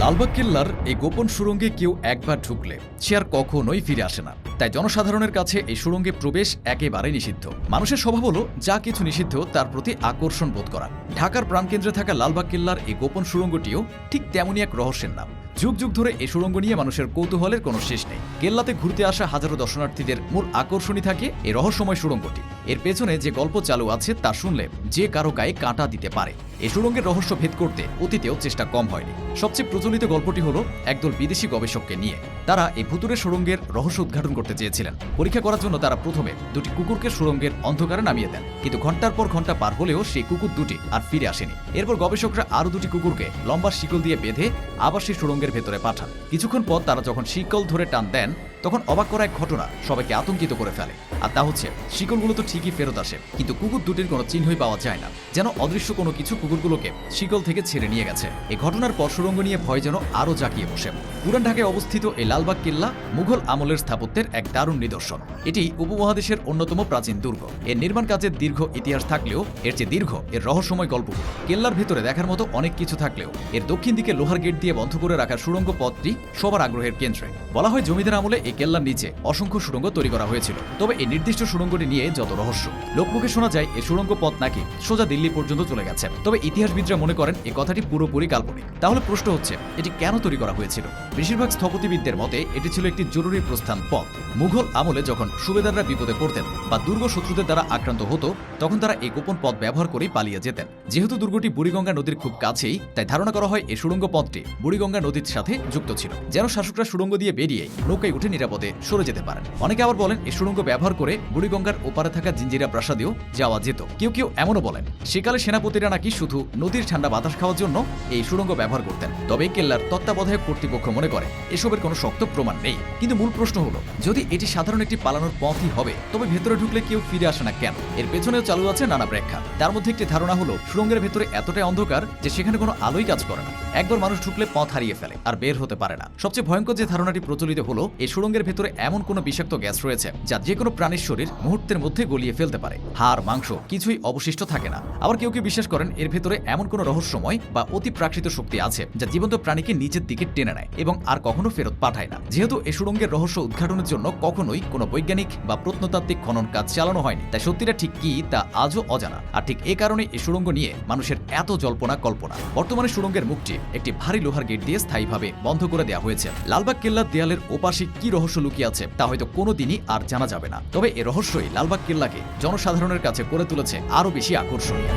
লালবাগ কেল্লার এই গোপন সুড়ঙ্গে কেউ একবার ঢুকলে সে আর কখনোই ফিরে আসে না। তাই জনসাধারণের কাছে এই সুড়ঙ্গে প্রবেশ একেবারে নিষিদ্ধ। মানুষের স্বভাব হলো, যা কিছু নিষিদ্ধ, তার প্রতি আকর্ষণ বোধ করা। ঢাকার প্রাণকেন্দ্রে থাকা লালবাগ কেল্লার এই গোপন সুড়ঙ্গটিও ঠিক তেমনই এক রহস্যের নাম। যুগ যুগ ধরে এই সুড়ঙ্গ নিয়ে মানুষের কৌতূহলের কোনো শেষ নেই। কেল্লাতে ঘুরতে আসা হাজারো দর্শনার্থীদের মূল আকর্ষণই থাকে এই রহস্যময় সুড়ঙ্গটি। এর পেছনে যে গল্প চালু আছে তা শুনলে যে কারও গায়ে কাঁটা দিতে পারে। এই সুড়ঙ্গের রহস্য ভেদ করতে অতীতেও চেষ্টা কম হয়নি। সবচেয়ে প্রচলিত গল্পটি হলো একদল বিদেশি গবেষককে নিয়ে। তারা এই ভুতুরে সুড়ঙ্গের রহস্য উদ্ঘাটন করতে চেয়েছিলেন। পরীক্ষা করার জন্য তারা প্রথমে দুটি কুকুরকে সুড়ঙ্গের অন্ধকারে নামিয়ে দেন। কিন্তু ঘণ্টার পর ঘণ্টা পার হলেও সেই কুকুর দুটি আর ফিরে আসেনি। এরপর গবেষকরা আরও দুটি কুকুরকে লম্বা শিকল দিয়ে বেঁধে আবার সেই সুড়ঙ্গের ভেতরে পাঠান। কিছুক্ষণ পর তারা যখন শিকল ধরে টান দেন, তখন অবাক করা এক ঘটনা সবাইকে আতঙ্কিত করে ফেলে। আর তা হচ্ছে, শিকলগুলো তো ঠিকই ফেরত আসে, কিন্তু কুকুর দুটির কোনো চিহ্নই পাওয়া যায় না। যেন অদৃশ্য কোনো কিছু কুকুরগুলোকে শিকল থেকে ছেড়ে নিয়ে গেছে। এই ঘটনার পর সুড়ঙ্গ নিয়ে ভয় যেন আরও জাঁকিয়ে বসে। পুরান ঢাকায় অবস্থিত এই লালবাগ কিল্লা মুঘল আমলের স্থাপত্যের এক দারুণ নিদর্শন। এটি উপমহাদেশের অন্যতম প্রাচীন দুর্গ। এর নির্মাণ কাজের দীর্ঘ ইতিহাস থাকলেও, এর চেয়ে দীর্ঘ এর রহস্যময় গল্প। কেল্লার ভেতরে দেখার মতো অনেক কিছু থাকলেও, এর দক্ষিণ দিকে লোহার গেট দিয়ে বন্ধ করে রাখা সুড়ঙ্গ পথটি সবার আগ্রহের কেন্দ্রে। বলা হয় জমিদার আমলে এই কেল্লার নিচে অসংখ্য সুড়ঙ্গ তৈরি করা হয়েছিল। তবে এই নির্দিষ্ট সুড়ঙ্গটি নিয়ে যত রহস্য। লোকমুখে শোনা যায় এই সুড়ঙ্গ পথ নাকি সোজা দিল্লি পর্যন্ত চলে গেছে। তবে ইতিহাসবিদরা মনে করেন এই কথাটি পুরোপুরি কাল্পনিক। তাহলে প্রশ্ন হচ্ছে, এটি কেন তৈরি করা হয়েছিল? বেশিরভাগ স্থপতিবিদদের মতে, এটি ছিল একটি জরুরি প্রস্থান পথ। মুঘল আমলে যখন সুবেদাররা বিপদে পড়তেন বা দুর্গ শত্রুদের দ্বারা আক্রান্ত হতো, তখন তারা এই গোপন পথ ব্যবহার করেই পালিয়ে যেতেন। যেহেতু দুর্গটি বুড়িগঙ্গা নদীর খুব কাছেই, তাই ধারণা করা হয় এই সুড়ঙ্গ পথটি বুড়িগঙ্গা নদীর সাথে যুক্ত ছিল। যেন শাসকরা সুড়ঙ্গ দিয়ে বেরিয়ে নৌকায় উঠে নিরাপদে সরে যেতে পারেন। অনেকে আবার বলেন এই সুড়ঙ্গ ব্যবহার করে বুড়িগঙ্গার ওপারে থাকা জিঞ্জিরা প্রাসাদেও যাওয়া যেত। কেউ কেউ এমনও বলেন, সেকালে সেনাপতিরা নাকি শুধু নদীর ঠান্ডা বাতাস খাওয়ার জন্য এই সুড়ঙ্গ ব্যবহার করতেন। তবে কেল্লার তত্ত্বাবধায়ক কর্তৃপক্ষ মনে করে, এসবের কোনো শক্ত প্রমাণ নেই। কিন্তু মূল প্রশ্ন হলো, যদি এটি সাধারণ একটি পালানোর পথই হবে, তবে ভেতরে ঢুকলে কেউ ফিরে আসে না কেন? এর পেছনেও চালু আছে নানা ব্যাখ্যা। তার মধ্যে একটি ধারণা হলো, সুড়ঙ্গের ভেতরে এতটাই অন্ধকার যে সেখানে কোনো আলোই কাজ করে না। একবার মানুষ ঢুকলে পথ হারিয়ে ফেলে আর বের হতে পারে না। সবচেয়ে ভয়ঙ্কর যে ধারণাটি প্রচলিত হলো, এই সুড়ঙ্গের ভেতরে এমন কোনো বিষাক্ত গ্যাস রয়েছে, যা যে কোনো প্রাণীর শরীর মুহূর্তের মধ্যে গলিয়ে ফেলতে পারে। হাড়, মাংস কিছুই অবশিষ্ট থাকে না। আবার কেউ কেউ বিশ্বাস করেন, এর ভেতরে এমন কোনো রহস্যময় বা অতি প্রাকৃত শক্তি আছে যা জীবন্ত প্রাণীকে নিচের দিকে টেনে নেয় এবং আর কখনো ফেরত পাঠায় না। যেহেতু এ সুড়ঙ্গের রহস্য উদ্ঘাটনের জন্য কখনোই কোনো বৈজ্ঞানিক বা প্রত্নতাত্ত্বিক খনন কাজ চালানো হয়নি, তাই সত্যিটা ঠিক কি তা আজও অজানা। আর ঠিক এ কারণে এই সুড়ঙ্গ নিয়ে মানুষের এত জল্পনা কল্পনা। বর্তমানে সুড়ঙ্গের মুখটি একটি ভারী লোহার গেট দিয়ে স্থায়ীভাবে বন্ধ করে দেওয়া হয়েছে। লালবাগ কেল্লার দেয়ালের ওপাশে কি রহস্য লুকিয়ে আছে তা হয়তো কোনোদিনই আর জানা যাবে না। তবে এ রহস্যই লালবাগ কেল্লাকে জনসাধারণের কাছে করে তুলেছে আরও বেশি আকর্ষণীয়।